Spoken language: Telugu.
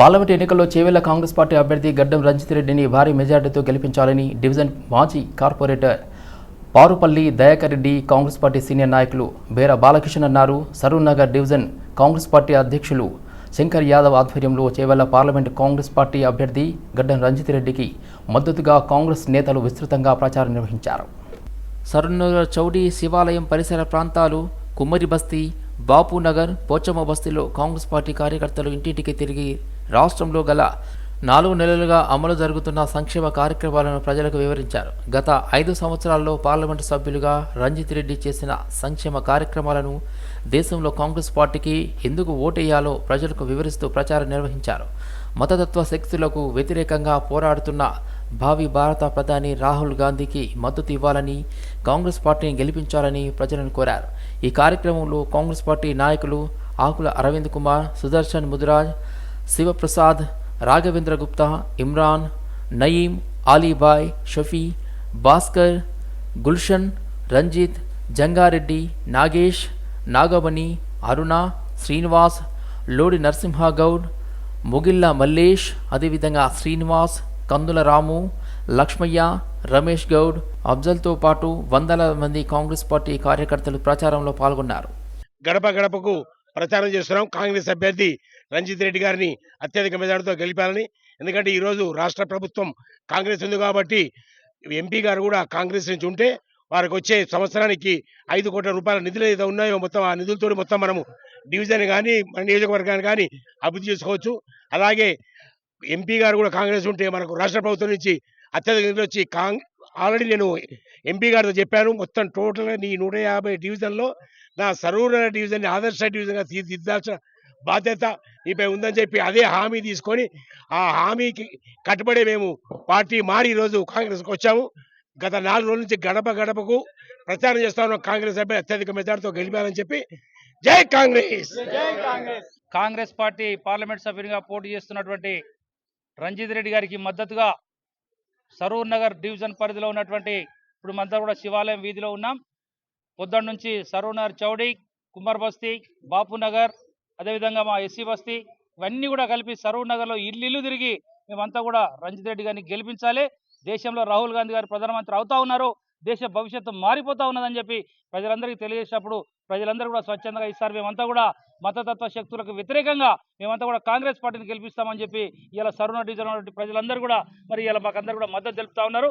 పార్లమెంట్ ఎన్నికల్లో చేవెళ్ళ కాంగ్రెస్ పార్టీ అభ్యర్థి గడ్డం రంజిత్ రెడ్డిని భారీ మెజార్టీతో గెలిపించాలని డివిజన్ మాజీ corporator Parupalli Dayakar Reddy Congress party senior నాయకులు బేర బాలకిషన్ అన్నారు. సరూర్ నగర్ డివిజన్ కాంగ్రెస్ పార్టీ అధ్యక్షులు శంకర్ యాదవ్ ఆధ్వర్యంలో చేవెళ్ళ పార్లమెంట్ కాంగ్రెస్ పార్టీ అభ్యర్థి గడ్డం రంజిత్ రెడ్డికి మద్దతుగా కాంగ్రెస్ నేతలు విస్తృతంగా ప్రచారం నిర్వహించారు. సరునగర్ చౌడి శివాలయం పరిసర ప్రాంతాలు కుమ్మరి బస్తీ బాపునగర్ పోచమ్మ బస్తీలో కాంగ్రెస్ పార్టీ కార్యకర్తలు ఇంటింటికి తిరిగి రాష్ట్రంలో గల నాలుగు నెలలుగా అమలు జరుగుతున్న సంక్షేమ కార్యక్రమాలను ప్రజలకు వివరించారు. గత ఐదు సంవత్సరాల్లో పార్లమెంటు సభ్యులుగా రంజిత్ రెడ్డి చేసిన సంక్షేమ కార్యక్రమాలను దేశంలో కాంగ్రెస్ పార్టీకి ఎందుకు ఓటేయాలో ప్రజలకు వివరిస్తూ ప్రచారం నిర్వహించారు. మతతత్వ శక్తులకు వ్యతిరేకంగా పోరాడుతున్న భావి భారత ప్రధాని రాహుల్ గాంధీకి మద్దతు ఇవ్వాలని కాంగ్రెస్ పార్టీని గెలిపించాలని ప్రజలను కోరారు. ఈ కార్యక్రమంలో కాంగ్రెస్ పార్టీ నాయకులు ఆకుల అరవింద్ కుమార్ సుదర్శన్ ముదిరాజ్ శివప్రసాద్ రాఘవేంద్ర గుప్తా ఇమ్రాన్ నయీం ఆలీబాయ్ షఫీ భాస్కర్ గుల్షన్ రంజిత్ జంగారెడ్డి నాగేష్ నాగమణి అరుణ శ్రీనివాస్ లోడి నరసింహగౌడ్ ముగిళ్ళ మల్లేష్ అదేవిధంగా శ్రీనివాస్ కందుల రాము లక్ష్మయ్య రమేష్ గౌడ్ అఫ్జల్తో పాటు వందల మంది కాంగ్రెస్ పార్టీ కార్యకర్తలు ప్రచారంలో పాల్గొన్నారు. గడప గడపకు ప్రచారం చేస్తున్నాం. కాంగ్రెస్ అభ్యర్థి రంజిత్ రెడ్డి గారిని అత్యధిక మెజార్టీతో గెలిపాలని. ఎందుకంటే ఈరోజు రాష్ట్ర ప్రభుత్వం కాంగ్రెస్ ఉంది కాబట్టి ఎంపీ గారు కూడా కాంగ్రెస్ నుంచి ఉంటే వారికి వచ్చే సంవత్సరానికి ఐదు కోట్ల రూపాయల నిధులు ఏదో ఉన్నాయో మొత్తం ఆ నిధులతో మొత్తం మనము డివిజన్ కానీ మన నియోజకవర్గాన్ని కానీ అభివృద్ధి చేసుకోవచ్చు. అలాగే ఎంపీ గారు కూడా కాంగ్రెస్ ఉంటే మనకు రాష్ట్ర ప్రభుత్వం నుంచి అత్యధిక నిధులు వచ్చి కాంగ్ ఆల్రెడీ నేను ఎంపీ గారితో చెప్పాను మొత్తం టోటల్గా నీ నూట యాభై డివిజన్లో నా సరూర డివిజన్ ఆదర్శ డివిజన్గా తీర్చిదిద్దాల్సిన బాధ్యత నీపై ఉందని చెప్పి అదే హామీ తీసుకొని ఆ హామీకి కట్టుబడి మేము పార్టీ మారి ఈరోజు కాంగ్రెస్కి వచ్చాము. గత నాలుగు రోజుల నుంచి గడప గడపకు ప్రచారం చేస్తా కాంగ్రెస్ అభ్యర్థి అత్యధిక మెజార్టీతో గెలిపానని చెప్పి జై కాంగ్రెస్! కాంగ్రెస్ పార్టీ పార్లమెంట్ సభ్యునిగా పోటీ చేస్తున్నటువంటి రంజిత్ రెడ్డి గారికి మద్దతుగా సరూర్ నగర్ డివిజన్ పరిధిలో ఉన్నటువంటి ఇప్పుడు మనతో కూడా శివాలయం వీధిలో ఉన్నాం. పొద్దున్న నుంచి సరూర్ నగర్ చౌడీ కుమార్ బస్తీ బాపు నగర్ అదేవిధంగా మా ఎస్సీ బస్తీ ఇవన్నీ కూడా కలిపి సరూర్ నగర్లో ఇల్లు ఇల్లు తిరిగి మేమంతా కూడా రంజిత్ రెడ్డి గారిని గెలిపించాలి. దేశంలో రాహుల్ గాంధీ గారు ప్రధానమంత్రి అవుతా ఉన్నారు. దేశ భవిష్యత్తు మారిపోతా ఉన్నదని చెప్పి ప్రజలందరికీ తెలియజేసినప్పుడు ప్రజలందరూ కూడా స్వచ్ఛందంగా ఇస్తారు మేమంతా కూడా మతతత్వ శక్తులకు వ్యతిరేకంగా మేమంతా కూడా కాంగ్రెస్ పార్టీని గెలిపిస్తామని చెప్పి ఇలా సరుణ డిజైన్ ప్రజలందరూ కూడా మరి ఇలా మాకందరూ కూడా మద్దతు తెలుపుతా ఉన్నారు.